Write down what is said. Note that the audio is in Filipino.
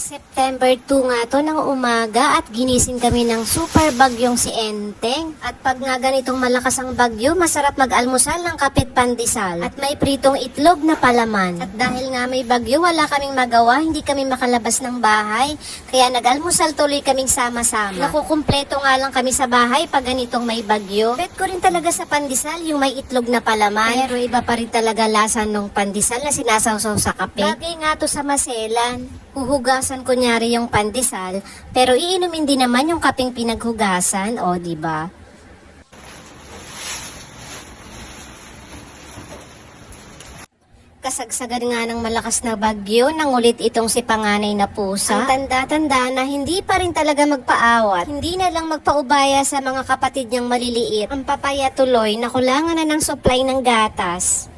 September 2 nga to ng umaga at ginising kami ng super bagyong si Enteng. At pag nga ganitong malakas ang bagyo, masarap mag-almusal ng kapit pandesal at may pritong itlog na palaman. At dahil nga may bagyo, wala kaming magawa, hindi kami makalabas ng bahay. Kaya nag-almusal tuloy kaming sama-sama. Nakukumpleto nga lang kami sa bahay pag ganitong may bagyo. Bet ko rin talaga sa pandesal yung may itlog na palaman. Pero iba pa rin talaga lasa ng pandesal na sinasawsaw sa kape. Bagay nga to sa maselan. Huhugasan kunyari yung pandesal, pero iinumin din naman yung kaping pinaghugasan, o di ba? Kasagsagan nga ng malakas na bagyo, nangulit itong si panganay na pusa. Ang tanda-tanda na hindi pa rin talaga magpaawat. Hindi na lang magpaubaya sa mga kapatid niyang maliliit. Ang papaya tuloy na kulangan na ng supply ng gatas.